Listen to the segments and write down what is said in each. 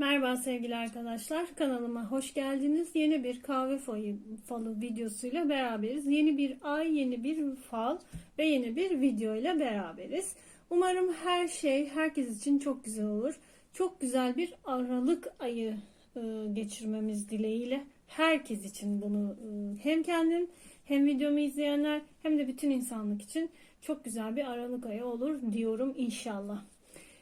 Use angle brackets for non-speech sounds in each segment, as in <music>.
Merhaba sevgili arkadaşlar. Kanalıma hoş geldiniz. Yeni bir kahve falı, videosuyla beraberiz. Yeni bir ay, yeni bir fal ve yeni bir video ile beraberiz. Umarım her şey herkes için çok güzel olur. Çok güzel bir Aralık ayı e, geçirmemiz dileğiyle herkes için bunu e, hem kendim hem videomu izleyenler hem de bütün insanlık için çok güzel bir Aralık ayı olur diyorum inşallah.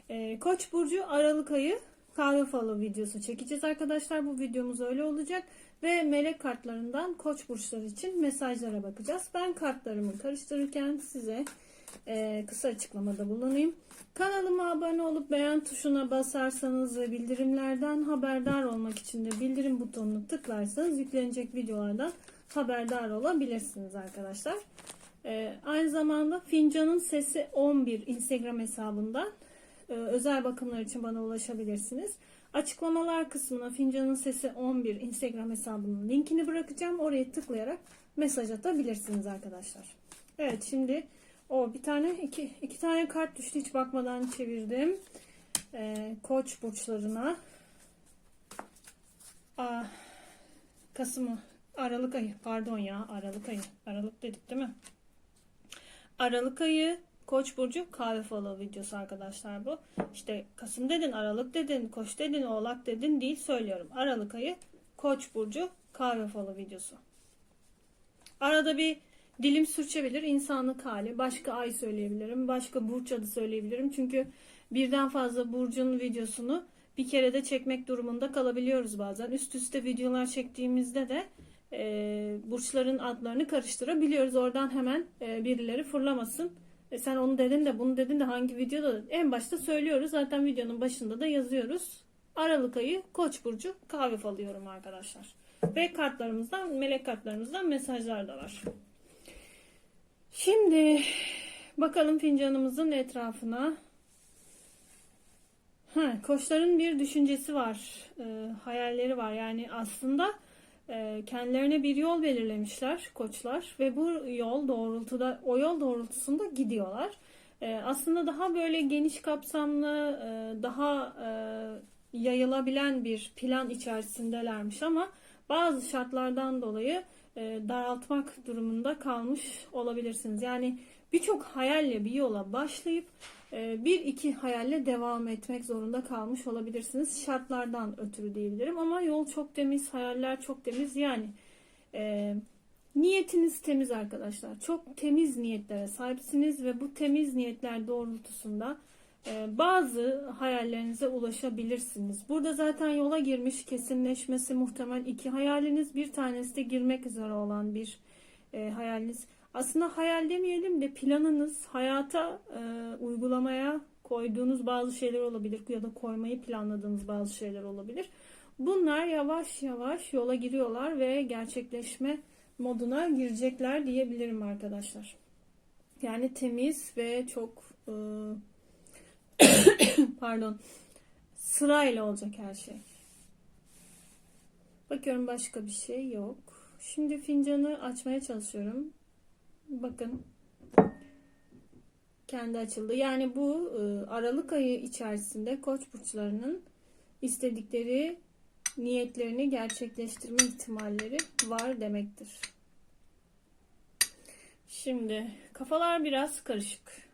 E, Koç burcu Aralık ayı kahve falı videosu çekeceğiz arkadaşlar. Bu videomuz öyle olacak ve melek kartlarından koç burçları için mesajlara bakacağız. Ben kartlarımı karıştırırken size e, kısa açıklamada bulunayım. Kanalıma abone olup beğen tuşuna basarsanız ve bildirimlerden haberdar olmak için de bildirim butonunu tıklarsanız yüklenecek videolardan haberdar olabilirsiniz arkadaşlar. E, aynı zamanda Fincanın Sesi 11 Instagram hesabından özel bakımlar için bana ulaşabilirsiniz. Açıklamalar kısmına Fincanın Sesi 11 Instagram hesabının linkini bırakacağım. Oraya tıklayarak mesaj atabilirsiniz arkadaşlar. Evet şimdi o bir tane iki, iki tane kart düştü hiç bakmadan çevirdim. Ee, koç burçlarına. Aa, Kasım Aralık ayı pardon ya Aralık ayı Aralık dedik değil mi? Aralık ayı Koç burcu kahve falı videosu arkadaşlar bu. İşte Kasım dedin, Aralık dedin, Koç dedin, Oğlak dedin değil söylüyorum. Aralık ayı Koç burcu kahve falı videosu. Arada bir dilim sürçebilir insanlık hali. Başka ay söyleyebilirim, başka burç adı söyleyebilirim. Çünkü birden fazla burcun videosunu bir kere de çekmek durumunda kalabiliyoruz bazen. Üst üste videolar çektiğimizde de e, burçların adlarını karıştırabiliyoruz. Oradan hemen e, birileri fırlamasın e sen onu dedin de bunu dedin de hangi videoda en başta söylüyoruz. Zaten videonun başında da yazıyoruz. Aralık ayı Koç burcu kahve falıyorum arkadaşlar. Ve kartlarımızdan, melek kartlarımızdan mesajlar da var. Şimdi bakalım fincanımızın etrafına. Ha, koçların bir düşüncesi var, e, hayalleri var. Yani aslında kendilerine bir yol belirlemişler koçlar ve bu yol doğrultuda o yol doğrultusunda gidiyorlar. E, aslında daha böyle geniş kapsamlı, e, daha yayılabilen bir plan içerisindelermiş ama bazı şartlardan dolayı daraltmak durumunda kalmış olabilirsiniz. Yani birçok hayalle bir yola başlayıp ee, bir iki hayalle devam etmek zorunda kalmış olabilirsiniz. Şartlardan ötürü diyebilirim ama yol çok temiz, hayaller çok temiz. Yani e, niyetiniz temiz arkadaşlar. Çok temiz niyetlere sahipsiniz ve bu temiz niyetler doğrultusunda e, bazı hayallerinize ulaşabilirsiniz. Burada zaten yola girmiş kesinleşmesi muhtemel iki hayaliniz. Bir tanesi de girmek üzere olan bir e, hayaliniz aslında hayal demeyelim de planınız hayata e, uygulamaya koyduğunuz bazı şeyler olabilir ya da koymayı planladığınız bazı şeyler olabilir. Bunlar yavaş yavaş yola giriyorlar ve gerçekleşme moduna girecekler diyebilirim arkadaşlar. Yani temiz ve çok e, <coughs> pardon sırayla olacak her şey. Bakıyorum başka bir şey yok. Şimdi fincanı açmaya çalışıyorum. Bakın kendi açıldı. Yani bu e, Aralık ayı içerisinde koç burçlarının istedikleri niyetlerini gerçekleştirme ihtimalleri var demektir. Şimdi kafalar biraz karışık.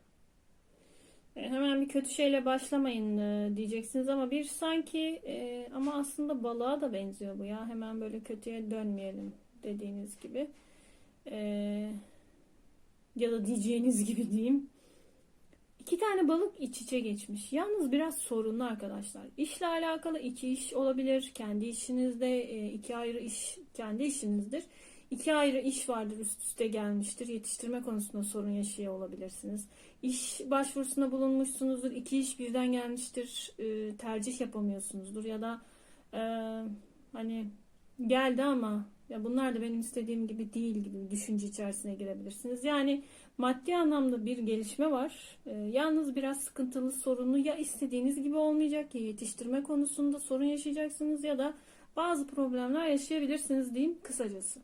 E, hemen bir kötü şeyle başlamayın e, diyeceksiniz ama bir sanki ama aslında balığa da benziyor bu ya. Hemen böyle kötüye dönmeyelim dediğiniz gibi. Eee ya da diyeceğiniz gibi diyeyim. İki tane balık iç içe geçmiş. Yalnız biraz sorunlu arkadaşlar. İşle alakalı iki iş olabilir. Kendi işinizde e, iki ayrı iş kendi işinizdir. İki ayrı iş vardır üst üste gelmiştir. Yetiştirme konusunda sorun yaşıyor olabilirsiniz. İş başvurusunda bulunmuşsunuzdur. iki iş birden gelmiştir. E, tercih yapamıyorsunuzdur. Ya da e, hani geldi ama ya bunlar da benim istediğim gibi değil gibi düşünce içerisine girebilirsiniz. Yani maddi anlamda bir gelişme var. Ee, yalnız biraz sıkıntılı, sorunlu ya istediğiniz gibi olmayacak ya yetiştirme konusunda sorun yaşayacaksınız ya da bazı problemler yaşayabilirsiniz diyeyim kısacası.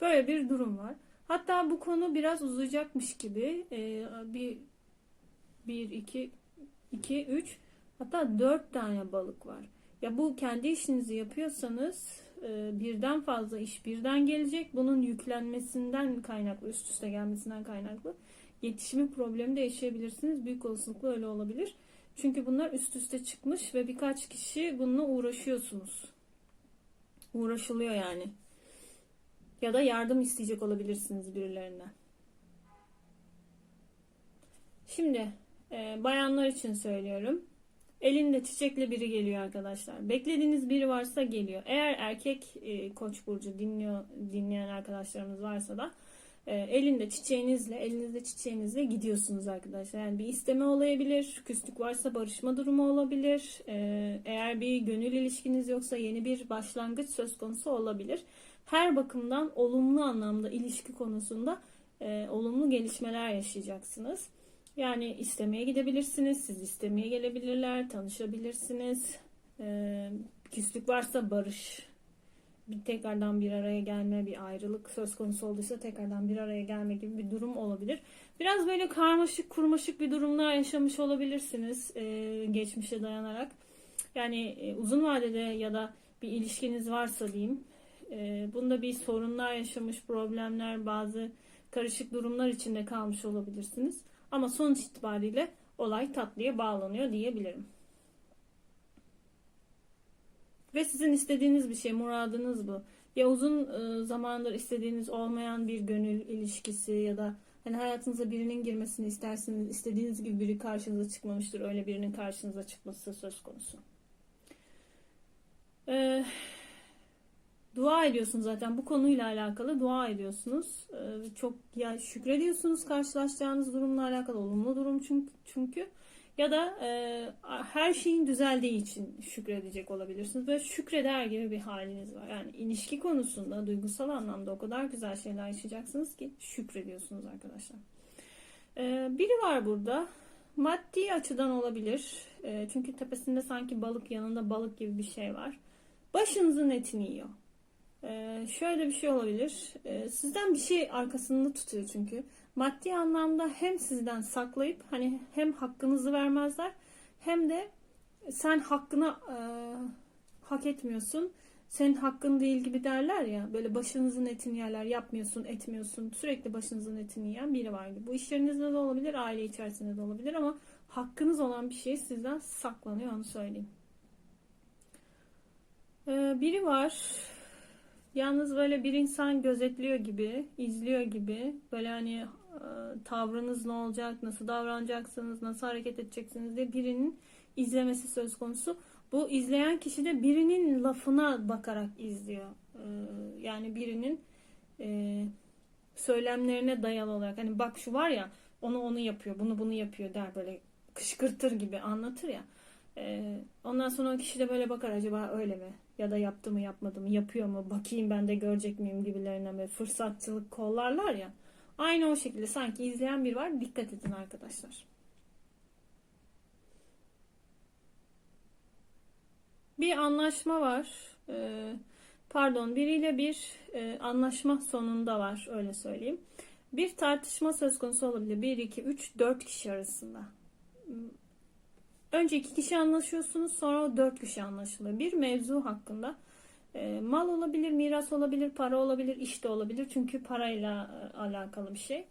Böyle bir durum var. Hatta bu konu biraz uzayacakmış gibi ee, bir bir iki iki üç hatta dört tane balık var. Ya bu kendi işinizi yapıyorsanız e, birden fazla iş birden gelecek. Bunun yüklenmesinden kaynaklı, üst üste gelmesinden kaynaklı yetişimi problemi de yaşayabilirsiniz. Büyük olasılıkla öyle olabilir. Çünkü bunlar üst üste çıkmış ve birkaç kişi bununla uğraşıyorsunuz. Uğraşılıyor yani. Ya da yardım isteyecek olabilirsiniz birilerinden. Şimdi e, bayanlar için söylüyorum. Elinde çiçekli biri geliyor arkadaşlar. Beklediğiniz biri varsa geliyor. Eğer erkek e, koç burcu dinliyor dinleyen arkadaşlarımız varsa da e, elinde çiçeğinizle, elinizde çiçeğinizle gidiyorsunuz arkadaşlar. Yani bir isteme olabilir, küslük varsa barışma durumu olabilir. E, eğer bir gönül ilişkiniz yoksa yeni bir başlangıç söz konusu olabilir. Her bakımdan olumlu anlamda ilişki konusunda e, olumlu gelişmeler yaşayacaksınız. Yani istemeye gidebilirsiniz, siz istemeye gelebilirler, tanışabilirsiniz. E, küslük varsa barış bir tekrardan bir araya gelme, bir ayrılık söz konusu olduysa tekrardan bir araya gelme gibi bir durum olabilir. Biraz böyle karmaşık, kurmaşık bir durumlar yaşamış olabilirsiniz e, geçmişe dayanarak. Yani e, uzun vadede ya da bir ilişkiniz varsa diyeyim, e, bunda bir sorunlar yaşamış, problemler, bazı karışık durumlar içinde kalmış olabilirsiniz. Ama sonuç itibariyle olay tatlıya bağlanıyor diyebilirim. Ve sizin istediğiniz bir şey, muradınız bu. Ya uzun e, zamandır istediğiniz olmayan bir gönül ilişkisi ya da hani hayatınıza birinin girmesini istersiniz. istediğiniz gibi biri karşınıza çıkmamıştır. Öyle birinin karşınıza çıkması söz konusu. Ee, dua ediyorsunuz zaten bu konuyla alakalı dua ediyorsunuz. Ee, çok ya şükrediyorsunuz karşılaşacağınız durumla alakalı olumlu durum çünkü çünkü ya da e, her şeyin düzeldiği için şükredecek olabilirsiniz. Böyle şükreder gibi bir haliniz var. Yani ilişki konusunda duygusal anlamda o kadar güzel şeyler yaşayacaksınız ki şükrediyorsunuz arkadaşlar. E, biri var burada. Maddi açıdan olabilir. E, çünkü tepesinde sanki balık yanında balık gibi bir şey var. Başınızın etini yiyor. E, şöyle bir şey olabilir. E, sizden bir şey arkasında tutuyor çünkü maddi anlamda hem sizden saklayıp hani hem hakkınızı vermezler hem de sen hakkını e, hak etmiyorsun. Senin hakkın değil gibi derler ya böyle başınızın etini yerler yapmıyorsun etmiyorsun sürekli başınızın etini yiyen biri var gibi. Bu iş yerinizde de olabilir aile içerisinde de olabilir ama hakkınız olan bir şey sizden saklanıyor onu söyleyeyim. Ee, biri var Yalnız böyle bir insan gözetliyor gibi, izliyor gibi. Böyle hani e, tavrınız ne olacak, nasıl davranacaksınız, nasıl hareket edeceksiniz diye birinin izlemesi söz konusu. Bu izleyen kişi de birinin lafına bakarak izliyor. E, yani birinin e, söylemlerine dayalı olarak. Hani bak şu var ya onu onu yapıyor, bunu bunu yapıyor der böyle kışkırtır gibi anlatır ya. Ondan sonra o kişi de böyle bakar acaba öyle mi? Ya da yaptı mı yapmadı mı yapıyor mu bakayım ben de görecek miyim gibilerine böyle fırsatçılık kollarlar ya. Aynı o şekilde sanki izleyen bir var. Dikkat edin arkadaşlar. Bir anlaşma var. Ee, pardon biriyle bir e, anlaşma sonunda var öyle söyleyeyim. Bir tartışma söz konusu olabilir. 1, 2, 3, 4 kişi arasında. Önce iki kişi anlaşıyorsunuz sonra dört kişi anlaşılıyor. Bir mevzu hakkında e, mal olabilir, miras olabilir, para olabilir, iş de olabilir. Çünkü parayla e, alakalı bir şey.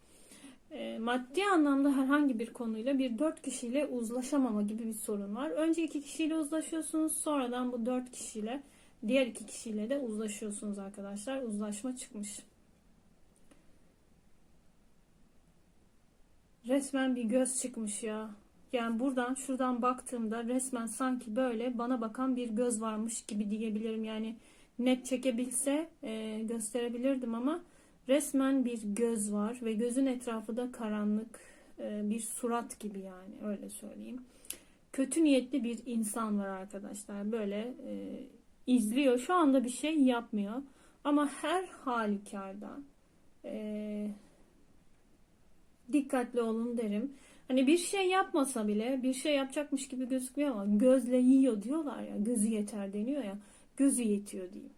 E, maddi anlamda herhangi bir konuyla bir dört kişiyle uzlaşamama gibi bir sorun var. Önce iki kişiyle uzlaşıyorsunuz. Sonradan bu dört kişiyle diğer iki kişiyle de uzlaşıyorsunuz arkadaşlar. Uzlaşma çıkmış. Resmen bir göz çıkmış ya. Yani buradan şuradan baktığımda resmen sanki böyle bana bakan bir göz varmış gibi diyebilirim. Yani net çekebilse e, gösterebilirdim ama resmen bir göz var ve gözün etrafı da karanlık e, bir surat gibi yani öyle söyleyeyim. Kötü niyetli bir insan var arkadaşlar. Böyle e, izliyor. Şu anda bir şey yapmıyor. Ama her halükarda e, dikkatli olun derim. Hani bir şey yapmasa bile bir şey yapacakmış gibi gözükmüyor ama gözle yiyor diyorlar ya. Gözü yeter deniyor ya. Gözü yetiyor diyeyim.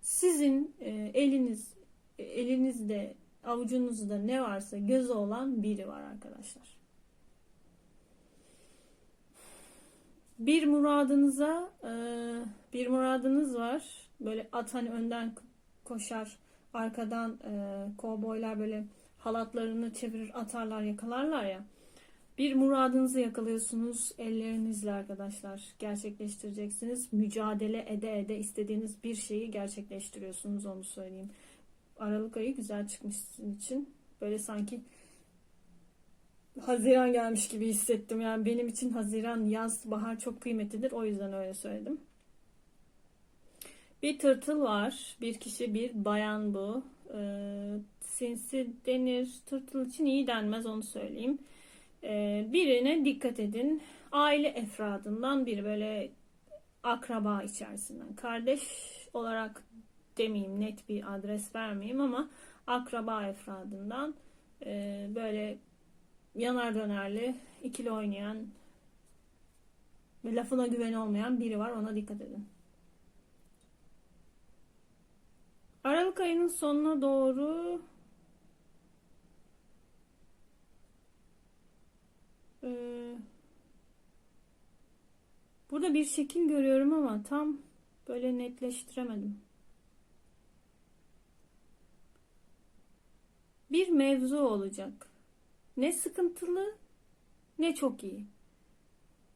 Sizin e, eliniz e, elinizde avucunuzda ne varsa gözü olan biri var arkadaşlar. bir muradınıza e, bir muradınız var. Böyle at hani önden koşar, arkadan e, böyle halatlarını çevirir, atarlar, yakalarlar ya. Bir muradınızı yakalıyorsunuz ellerinizle arkadaşlar. Gerçekleştireceksiniz. Mücadele ede ede istediğiniz bir şeyi gerçekleştiriyorsunuz onu söyleyeyim. Aralık ayı güzel çıkmış sizin için. Böyle sanki Haziran gelmiş gibi hissettim. Yani benim için Haziran, yaz, bahar çok kıymetlidir. O yüzden öyle söyledim. Bir tırtıl var. Bir kişi, bir bayan bu. Ee, sinsi denir. Tırtıl için iyi denmez onu söyleyeyim. Ee, birine dikkat edin. Aile efradından biri böyle akraba içerisinden. Kardeş olarak demeyeyim net bir adres vermeyeyim ama akraba efradından e, böyle yanar dönerli, ikili oynayan lafına güven olmayan biri var. Ona dikkat edin. Aralık ayının sonuna doğru e, burada bir şekil görüyorum ama tam böyle netleştiremedim. Bir mevzu olacak. Ne sıkıntılı ne çok iyi.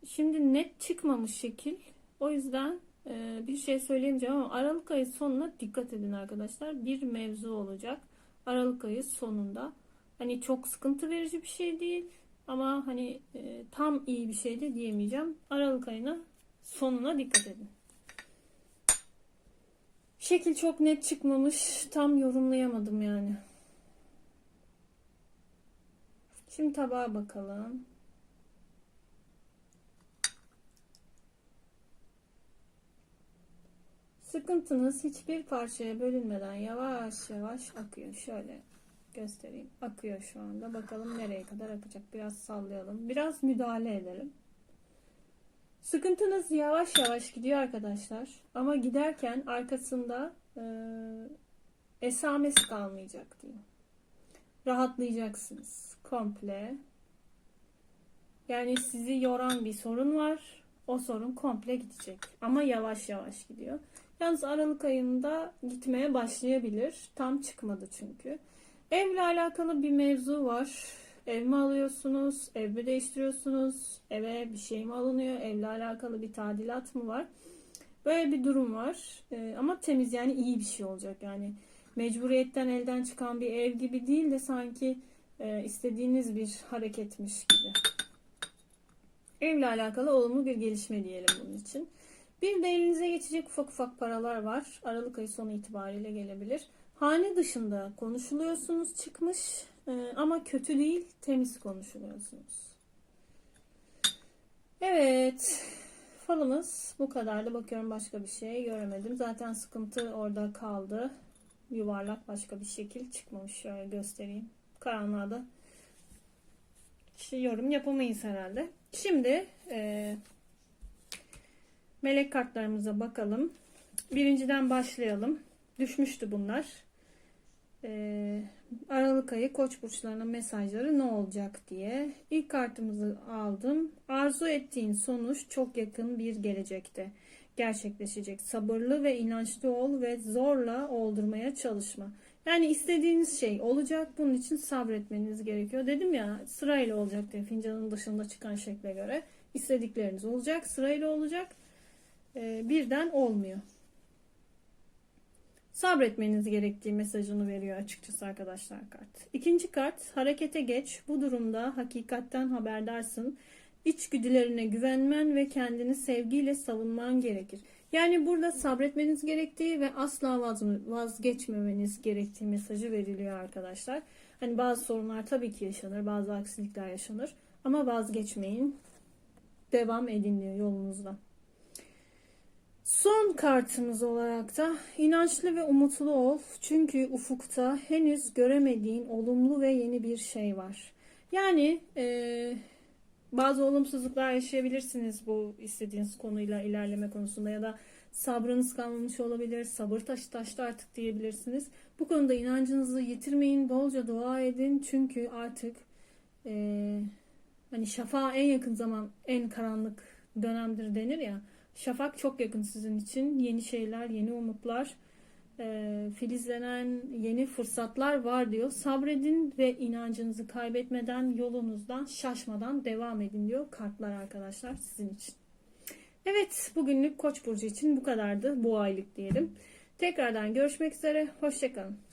Şimdi net çıkmamış şekil. O yüzden e, bir şey söyleyemeyeceğim ama Aralık ayı sonuna dikkat edin arkadaşlar. Bir mevzu olacak. Aralık ayı sonunda. Hani çok sıkıntı verici bir şey değil. Ama hani e, tam iyi bir şey de diyemeyeceğim. Aralık ayına sonuna dikkat edin. Şekil çok net çıkmamış. Tam yorumlayamadım yani. Şimdi tabağa bakalım. Sıkıntınız hiçbir parçaya bölünmeden yavaş yavaş akıyor. Şöyle göstereyim. Akıyor şu anda. Bakalım nereye kadar akacak. Biraz sallayalım. Biraz müdahale edelim. Sıkıntınız yavaş yavaş gidiyor arkadaşlar. Ama giderken arkasında e, esamesi kalmayacak diyor. Rahatlayacaksınız komple. Yani sizi yoran bir sorun var. O sorun komple gidecek. Ama yavaş yavaş gidiyor. Yalnız Aralık ayında gitmeye başlayabilir. Tam çıkmadı çünkü. Evle alakalı bir mevzu var. Ev mi alıyorsunuz? Ev mi değiştiriyorsunuz? Eve bir şey mi alınıyor? Evle alakalı bir tadilat mı var? Böyle bir durum var. Ee, ama temiz yani iyi bir şey olacak. Yani mecburiyetten elden çıkan bir ev gibi değil de sanki e, istediğiniz bir hareketmiş gibi. Evle alakalı olumlu bir gelişme diyelim bunun için. Bir de elinize geçecek ufak ufak paralar var. Aralık ayı sonu itibariyle gelebilir. Hane dışında konuşuluyorsunuz çıkmış e, ama kötü değil temiz konuşuluyorsunuz. Evet falımız bu kadardı. Bakıyorum başka bir şey göremedim. Zaten sıkıntı orada kaldı. Yuvarlak başka bir şekil çıkmamış. Şöyle göstereyim karanlığa da şey, yorum yapamayız herhalde. Şimdi e, melek kartlarımıza bakalım. Birinciden başlayalım. Düşmüştü bunlar. E, Aralık ayı koç burçlarına mesajları ne olacak diye. İlk kartımızı aldım. Arzu ettiğin sonuç çok yakın bir gelecekte gerçekleşecek. Sabırlı ve inançlı ol ve zorla oldurmaya çalışma. Yani istediğiniz şey olacak. Bunun için sabretmeniz gerekiyor. Dedim ya sırayla olacak diye fincanın dışında çıkan şekle göre. istedikleriniz olacak. Sırayla olacak. Ee, birden olmuyor. Sabretmeniz gerektiği mesajını veriyor açıkçası arkadaşlar kart. İkinci kart harekete geç. Bu durumda hakikatten haberdarsın. İçgüdülerine güvenmen ve kendini sevgiyle savunman gerekir. Yani burada sabretmeniz gerektiği ve asla vazgeçmemeniz gerektiği mesajı veriliyor arkadaşlar. Hani bazı sorunlar tabii ki yaşanır, bazı aksilikler yaşanır ama vazgeçmeyin. Devam edin diyor yolunuzda. Son kartımız olarak da inançlı ve umutlu ol. Çünkü ufukta henüz göremediğin olumlu ve yeni bir şey var. Yani e, bazı olumsuzluklar yaşayabilirsiniz bu istediğiniz konuyla ilerleme konusunda ya da sabrınız kalmamış olabilir, sabır taşı taştı artık diyebilirsiniz. Bu konuda inancınızı yitirmeyin, bolca dua edin çünkü artık e, hani şafağa en yakın zaman en karanlık dönemdir denir ya. Şafak çok yakın sizin için. Yeni şeyler, yeni umutlar, e, filizlenen yeni fırsatlar var diyor. Sabredin ve inancınızı kaybetmeden, yolunuzdan şaşmadan devam edin diyor kartlar arkadaşlar sizin için. Evet, bugünlük Koç burcu için bu kadardı. Bu aylık diyelim. Tekrardan görüşmek üzere. Hoşçakalın.